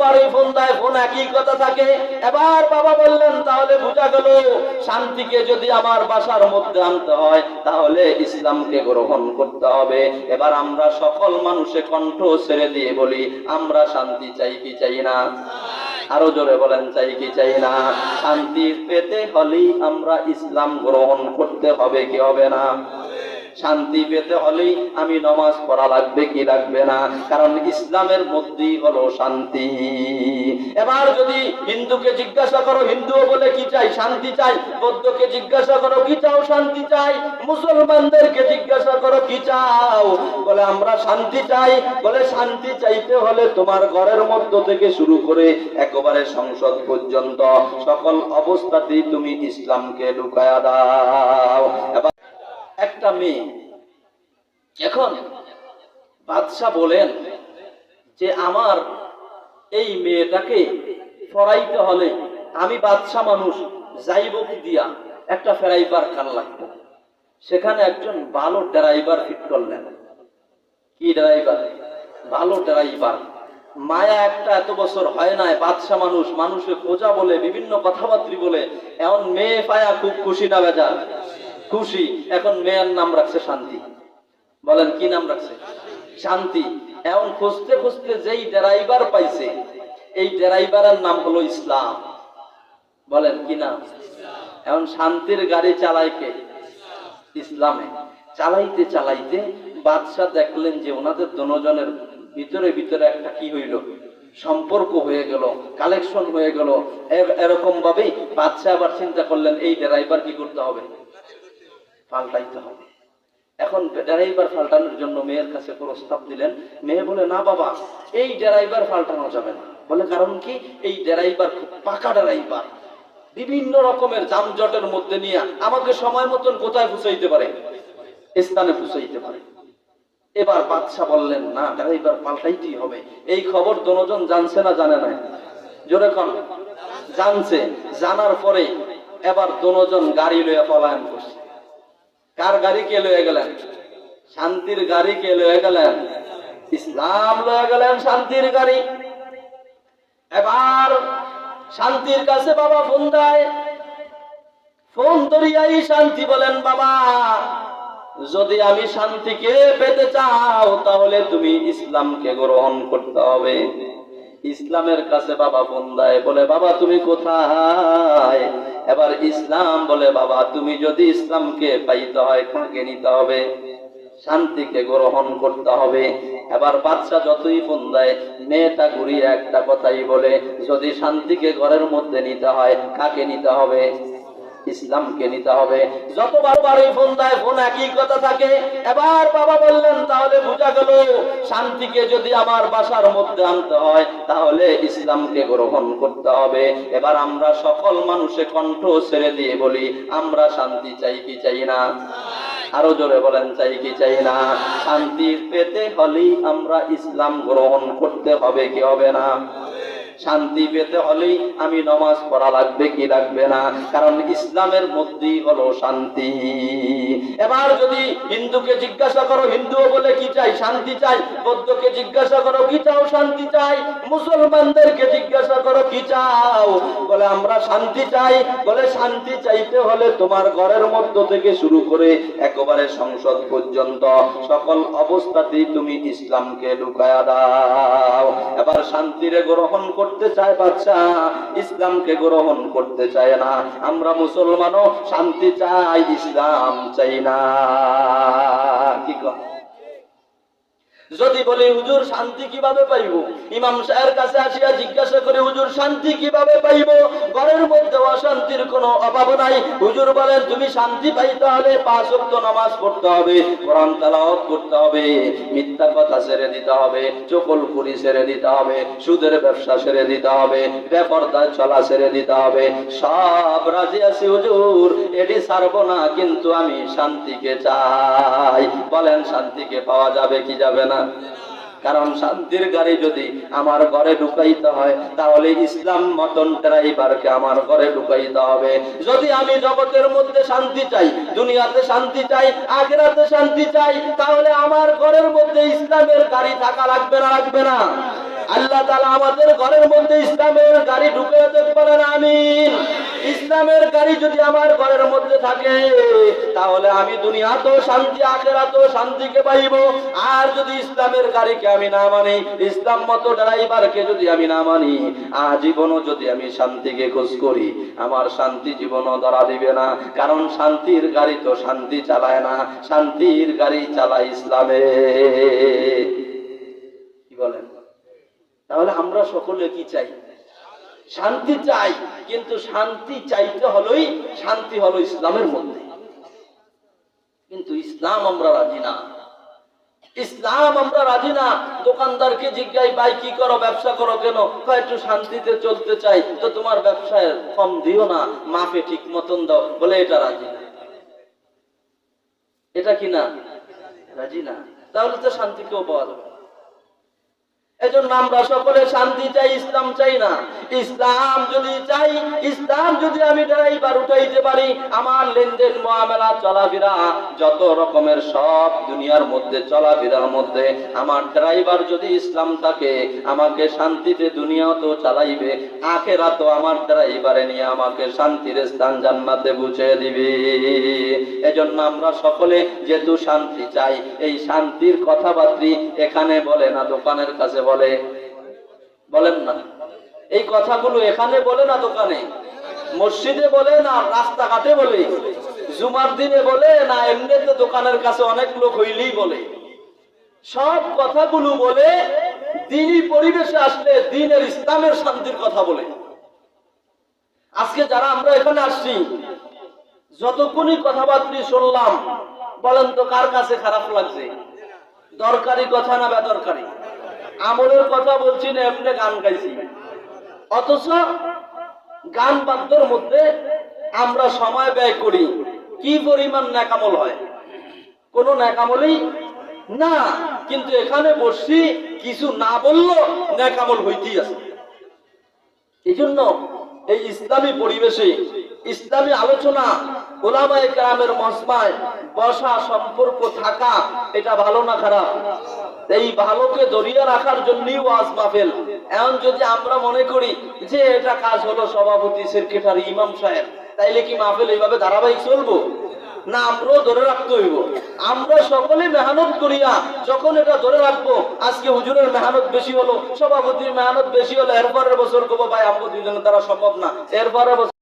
বারোই দেয় ফোন একই কথা থাকে? এবার বাবা বললেন, তাহলে বোঝা গেল শান্তিকে যদি আমার বাসার মধ্যে আনতে হয়, তাহলে ইসলামকে গ্রহণ করতে হবে। এবার আমরা সকল মানুষে কণ্ঠ ছেড়ে দিয়ে বলি, আমরা শান্তি চাই কি চাই না? আরও জোরে বলেন, চাই কি চাই না? শান্তি পেতে হলেই আমরা ইসলাম গ্রহণ করতে হবে, কি হবে না? শান্তি পেতে হলেই আমি নমাজ পড়া লাগবে কি লাগবে না? কারণ ইসলামের মধ্যেই হলো শান্তি। এবার যদি হিন্দুকে জিজ্ঞাসা করো, হিন্দুও বলে কি চাই? শান্তি চাই। বৌদ্ধকে জিজ্ঞাসা করো, কি চাও? শান্তি চাই। মুসলমানদেরকে জিজ্ঞাসা করো, কি চাও? বলে, আমরা শান্তি চাই। বলে, শান্তি চাইতে হলে তোমার ঘরের মধ্য থেকে শুরু করে একেবারে সংসদ পর্যন্ত সকল অবস্থাতেই তুমি ইসলামকে ঢুকায়া দাও। এবার একটা মেয়ে। এখন বাদশাহ বলেন যে আমার এই মেয়েটাকে ফরাইতে হলে আমি বাদশাহ মানুষ যাইব কি দিয়া একটা ফেরাইবার কার লাগবে। সেখানে একজন ভালো ড্রাইভার ফিট করলেন। কি ড্রাইভার? ভালো ড্রাইভার। মায়া একটা এত বছর হয় নাই বাদশা মানুষ মানুষে খোঁজা বলে, বিভিন্ন কথাবার্তি বলে, এমন মেয়ে পায়া খুব খুশি না বেজা খুশি, এখন মেয়ের নাম রাখছে শান্তি। বলেন, কি নাম রাখছে? শান্তি। এমন খুঁজতে খুঁজতে যেই ড্রাইভার পাইছে, এই ড্রাইভারের নাম হলো ইসলাম। বলেন, কি নাম? এখন শান্তির গাড়ি চালায় কে? ইসলামে। চালাইতে চালাইতে বাদশাহ দেখলেন যে ওনাদের দুজনের ভিতরে ভিতরে একটা কি হইল? সম্পর্ক হয়ে গেল, কালেকশন হয়ে গেল। এরকম ভাবে বাদশাহ আবার চিন্তা করলেন, এই ড্রাইভার কি করতে হবে? পাল্টাইতে হবে। এখন ড্রাইভার পাল্টানোর জন্য মেয়ের কাছে প্রস্তাব দিলেন, মেয়ে বলে, না বাবা, এই ড্রাইভার পাল্টানো যাবে না। বলে, কারণ কি? এই ড্রাইভার খুব পাকা ড্রাইভার। বিভিন্ন রকমের যানজটের মধ্যে নিয়ে আমাকে সময় মতন কোথায় ফুসাইতে পারে? স্থানে ফুসাইতে পারে। এবার বাদশাহ বললেন, না, ড্রাইভার পাল্টাইতেই হবে। এই খবর দনোজন জানছে না জানে না? জোরে কন, জানছে। জানার পরে এবার দনোজন গাড়ি লইয়া পলায়ন করছে। কার গাড়ি কে লয়ে গেলেন? শান্তির গাড়ি কে লয়ে গেলেন? ইসলাম লয়ে গেলেন শান্তির গাড়ি। এবার শান্তির কাছে বাবা ফোন দেয়। ফোন ধরিয়াই শান্তি বলেন, বাবা, যদি আমি শান্তিকে পেতে চাও, তাহলে তুমি ইসলামকে গ্রহণ করতে হবে। ইসলামের কাছে বাবা ফোন দেয়, বলে, বাবা, তুমি কোথায়? এবার ইসলাম বলে, বাবা, তুমি যদি ইসলামকে পাইতে হয় কাকে নিতে হবে। শান্তিকে গ্রহণ করতে হবে। এবার বাচ্চা যতই ফোন দেয়, মেয়েটা ঘুরিয়ে একটা কথাই বলে, যদি শান্তিকে ঘরের মধ্যে নিতে হয়, কাকে নিতে হবে? ইসলামকে নিতে হবে। যতবার বারোই ফোন দেয়, ফোন একই কথা থাকে। এবার বাবা বললেন তাহলে বোঝা গেল, শান্তিকে যদি আমার বাসার মধ্যে আনতে হয়, তাহলে ইসলামকে গ্রহণ করতে হবে। এবার আমরা সকল মানুষে কণ্ঠ ছেড়ে দিয়ে বলি, আমরা শান্তি চাই কি চাই না? আরও জোরে বলেন, চাই কি চাই না? শান্তি পেতে হলেই আমরা ইসলাম গ্রহণ করতে হবে, কি হবে না? শান্তি পেতে হলেই আমি নমাজ পড়া লাগবে কি লাগবে না? কারণ ইসলামের মধ্যেই হলো শান্তি। এবার যদি হিন্দুকে জিজ্ঞাসা করো, হিন্দুও বলে কি চাই? শান্তি চাই। বৌদ্ধকে জিজ্ঞাসা করো, কি চাও? শান্তি চাই। মুসলমানদেরকে জিজ্ঞাসা করো, কি চাও? বলে, আমরা শান্তি চাই। বলে, শান্তি চাইতে হলে তোমার ঘরের মধ্য থেকে শুরু করে একেবারে সংসদ পর্যন্ত সকল অবস্থাতেই তুমি ইসলামকে ঢুকায়া দাও। এবার শান্তিরে গ্রহণ করতে চায় বাচ্চা ইসলামকে গ্রহণ করতে চায় না আমরা মুসলমানও শান্তি চাই ইসলাম চাই না? যদি বলি হুজুর শান্তি কীভাবে পাইব? ইমাম সাহের কাছে আসিয়া জিজ্ঞাসা করে, হুজুর শান্তি কীভাবে পাইব? ঘরের মধ্যে অশান্তির কোনো অভাব নাই। হুজুর বলেন, তুমি শান্তি পাইতে হলে পাঁচ ওয়াক্ত নামাজ পড়তে হবে, কোরআন তেলাওয়াত করতে হবে, মিথ্যা কথা ছেড়ে দিতে হবে, চকল পুরি ছেড়ে দিতে হবে, সুদের ব্যবসা ছেড়ে দিতে হবে, বেপরদায় চলা ছেড়ে দিতে হবে। সব রাজি আছি, হুজুর, এটি ছাড়বো না, কিন্তু আমি শান্তিকে চাই। বলেন, শান্তিকে পাওয়া যাবে কি যাবে না? কারণ শান্তির গাড়ি যদি আমার ঘরে ঢুকাইতে হয়, তাহলে ইসলাম মতন ড্রাইভারকে আমার ঘরে ঢুকাইতে হবে। যদি আমি জগতের মধ্যে শান্তি চাই, দুনিয়াতে শান্তি চাই, আখেরাতে শান্তি চাই, তাহলে আমার ঘরের মধ্যে ইসলামের গাড়ি থাকা লাগবে না লাগবে না। আল্লাহ তালা আমাদের ঘরের মধ্যে ইসলামের গাড়ি ঢুকে দেখ পারেন, আমিন। ইসলামের গাড়ি যদি আমার ঘরের মধ্যে থাকে, তাহলে আমি দুনিয়াতেও শান্তি, আখেরাতেও শান্তিকে পাইব। আর যদি ইসলামের গাড়িকে আমি না মানি, ইসলাম মতো ড্রাইভারকে যদি আমি না মানি, আজীবনও যদি আমি শান্তিকে খোঁজ করি, আমার শান্তি জীবনও ধরা দিবে না। কারণ শান্তির গাড়ি তো শান্তি চালায় না, শান্তির গাড়ি চালায় ইসলামে। কি বলেন? তাহলে আমরা সকলে কি চাই? শান্তি চাই, কিন্তু শান্তি চাইতে হলোই শান্তি হলো ইসলামের মধ্যে। কিন্তু ইসলাম আমরা রাজি না। ইসলাম আমরা রাজি না। দোকানদারকে জিজ্ঞাই ভাই, কি করো? ব্যবসা করো কেন? একটু শান্তিতে চলতে চাই। তো তোমার ব্যবসায় কম দিও না মাফে ঠিক মতন দাও। বলে এটা রাজি না। এটা কি না? রাজি না। তাহলে তো শান্তি কেউ পাওয়া যাবে। এজন্য আমরা সকলে শান্তি চাই, ইসলাম চাই না। ইসলাম যদি চাই, ইসলাম যদি আমি ড্রাইভার উঠাইতে পারি, আমার লেনদেন, মহামেলা, চলাফেরা, যত রকমের সব দুনিয়ার মধ্যে, চলাফেরার মধ্যে, আমার ড্রাইভার যদি ইসলাম থাকে, আমাকে শান্তিতে দুনিয়াও তো চালাইবে আখেরা তো আমার ড্রাইভারে নিয়ে আমাকে শান্তির স্থান জান্নাতে বুঝে দিবে। এজন্য আমরা সকলে যেহেতু শান্তি চাই, এই শান্তির কথাবার্তি এখানে বলে না, দোকানের কাছে বলে। বলেন না। এই কথাগুলো এখানে বলে না দোকানে। মসজিদে বলে না রাস্তাঘাটে বলে। জুমার দিনে বলে না এমনিতে দোকানের কাছে অনেক লোক হইলেই বলে। সব কথাগুলো বলে দিনই পরিবেশে আসলে দিনের ইসলামের শান্তির কথা বলে। আজকে যারা আমরা এখানে আসছি, যতক্ষণই কথাবার্তা শুনলাম, বলেন তো কার কাছে খারাপ লাগছে? দরকারি কথা না বেদরকারি? আমলের কথা বলছি না, এমনি গান গাইছি। অথচ গান বাদ্যর মধ্যে আমরা সময় ব্যয় করি, কি পরিমাণ ন্যাকামল হয়। কোন ন্যাকামলই না, কিন্তু এখানে বসছি, কিছু না বলল ন্যাকামল হইতেই আছে। এই জন্য এই ইসলামী পরিবেশে, ইসলামী আলোচনা, ওলামায়ে গ্রামের মসমায় বসা সম্পর্ক থাকা এটা ভালো না খারাপ? এই ভালোকে দরিয়া রাখার জন্যই ওয়াজ মাহফিল। এখন যদি আমরা মনে করি যে এটা কাজ হলো সভাপতি, সেক্রেটারি, ইমাম সাহেব, তাইলে কি মাহফিল এইভাবে ধারাবাহিক চলবো? না, আমরাও ধরে রাখতে হইব। আমরা সকলে মেহনত করিয়া যখন এটা ধরে রাখব, আজকে হুজুরের মেহনত বেশি হলো, সভাপতির মেহনত বেশি হলো, এরপরের বছর কবো, ভাই, আমগো দুইজনের দ্বারা সম্ভব না। এরপরের বছর